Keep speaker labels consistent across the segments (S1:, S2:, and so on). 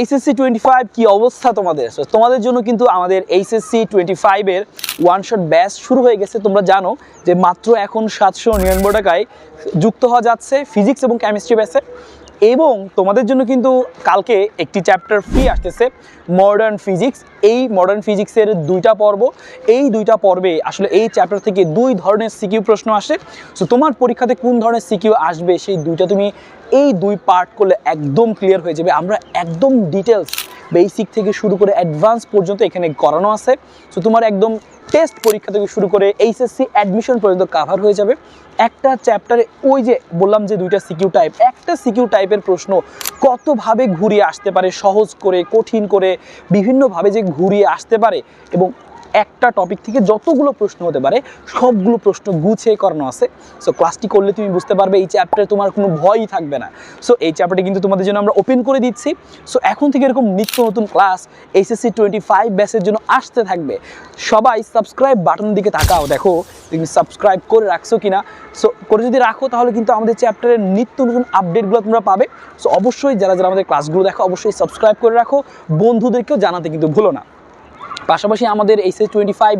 S1: HSC twenty five কী অবস্থা তোমাদের? So তোমাদের জন্য কিন্তু আমাদের এইচএসসি টোয়েন্টি ফাইভের ওয়ান শট ব্যাচ শুরু হয়ে গেছে। তোমরা জানো যে মাত্র এখন সাতশো নিরানব্বই টাকায় যুক্ত হওয়া যাচ্ছে ফিজিক্স এবং কেমিস্ট্রি ব্যাচে এবং তোমাদের জন্য কিন্তু কালকে একটি চ্যাপ্টার ফ্রি আসতেছে মডার্ন ফিজিক্স এই মডার্ন ফিজিক্সের দুইটা পর্ব, এই দুইটা পর্বে আসলে এই চ্যাপ্টার থেকে দুই ধরনের সিকিউ প্রশ্ন আসে। সো তোমার পরীক্ষাতে কোন ধরনের সিকিউ আসবে? সেই দুইটা তুমি এই দুই পার্ট করলে একদম ক্লিয়ার হয়ে যাবে। আমরা একদম ডিটেলস বেসিক থেকে শুরু করে অ্যাডভান্স পর্যন্ত এখানে করানো আছে। সো তোমার একদম টেস্ট পরীক্ষা থেকে শুরু করে এইচএসসি অ্যাডমিশন পর্যন্ত কাভার হয়ে যাবে। একটা চ্যাপ্টারে ওই যে বললাম যে দুইটা সিকিউ টাইপ একটা সিকিউ টাইপের প্রশ্ন কতভাবে ঘুরিয়ে আসতে পারে, সহজ করে, কঠিন করে, বিভিন্নভাবে যে ঘুরিয়ে আসতে পারে এবং একটা টপিক থেকে যতগুলো প্রশ্ন হতে পারে, সবগুলো প্রশ্ন গুছিয়ে করানো আছে। সো ক্লাসটি করলে তুমি বুঝতে পারবে এই চ্যাপ্টারে তোমার কোনো ভয়ই থাকবে না। সো এই চ্যাপ্টারটি কিন্তু তোমাদের জন্য আমরা ওপেন করে দিচ্ছি। সো এখন থেকে এরকম নিত্য নতুন ক্লাস এইচএসসি টোয়েন্টি ফাইভ ব্যাসের জন্য আসতে থাকবে। সবাই সাবস্ক্রাইব বাটনের দিকে তাকাও। দেখো, তুমি সাবস্ক্রাইব করে রাখছো কিনা? সো করে যদি রাখো, তাহলে কিন্তু আমাদের চ্যাপ্টারের নিত্য নতুন আপডেটগুলো তোমরা পাবে। সো অবশ্যই যারা যারা আমাদের ক্লাসগুলো দেখো, অবশ্যই সাবস্ক্রাইব করে রাখো। বন্ধুদেরকেও জানাতে কিন্তু ভুলো না। পাশাপাশি আমাদের HS twenty five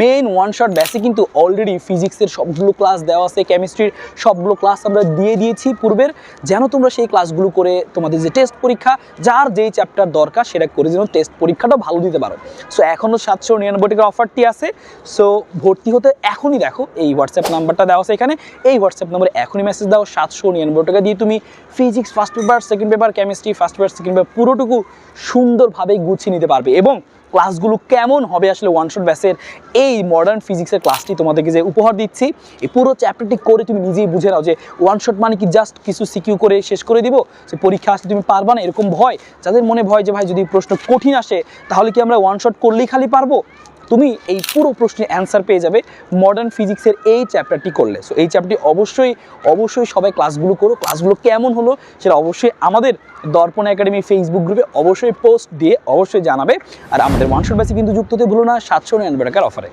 S1: main one shot ব্যাসে কিন্তু অলরেডি ফিজিক্সের সবগুলো ক্লাস দেওয়া আছে কেমিস্ট্রির সবগুলো ক্লাস আমরা দিয়ে দিয়েছি পূর্বের। যেন তোমরা সেই ক্লাসগুলো করে তোমাদের যে টেস্ট পরীক্ষা, যার যেই চ্যাপ্টার দরকার সেটা করে যেন টেস্ট পরীক্ষাটা ভালো দিতে পারো। সো এখনও সাতশো নিরানব্বই টাকার অফারটি আছে। সো ভর্তি হতে এখনই দেখো, এই হোয়াটসঅ্যাপ নাম্বারটা দেওয়া আছে এখানে। এই হোয়াটসঅ্যাপ নাম্বারে এখনই মেসেজ দাও, সাতশো নিরানব্বই টাকা দিয়ে তুমি physics first paper second paper chemistry first paper second paper পুরোটুকু সুন্দরভাবে গুছিয়ে নিতে পারবে। এবং ক্লাসগুলো কেমন হবে আসলে ওয়ান শট ব্যাসের এই মডার্ন ফিজিক্সের ক্লাসটি তোমাদেরকে যে উপহার দিচ্ছি, এই পুরো চ্যাপ্টারটি করে তুমি নিজেই বুঝে নাও যে ওয়ান শট মানে কি জাস্ট কিছু সিকিউ করে শেষ করে দিব, সে পরীক্ষা আসলে তুমি পারবা না, এরকম ভয়। যাদের মনে ভয় যে ভাই যদি প্রশ্ন কঠিন আসে, তাহলে কি আমরা ওয়ান শট করলেই খালি পারব? তুমি এই পুরো প্রশ্নের অ্যান্সার পেয়ে যাবে মডার্ন ফিজিক্সের এই চ্যাপ্টারটি করলে। সো এই চ্যাপ্টারটি অবশ্যই অবশ্যই সবাই ক্লাসগুলো করো। ক্লাসগুলো কেমন হলো সেটা অবশ্যই আমাদের দর্পণ একাডেমি ফেসবুক গ্রুপে অবশ্যই পোস্ট দিয়ে অবশ্যই জানাবে। আর আমাদের শট ব্যাসে কিন্তু যুক্ত হতে ভুলো না, সাতশো নিরানব্বই টাকার অফারে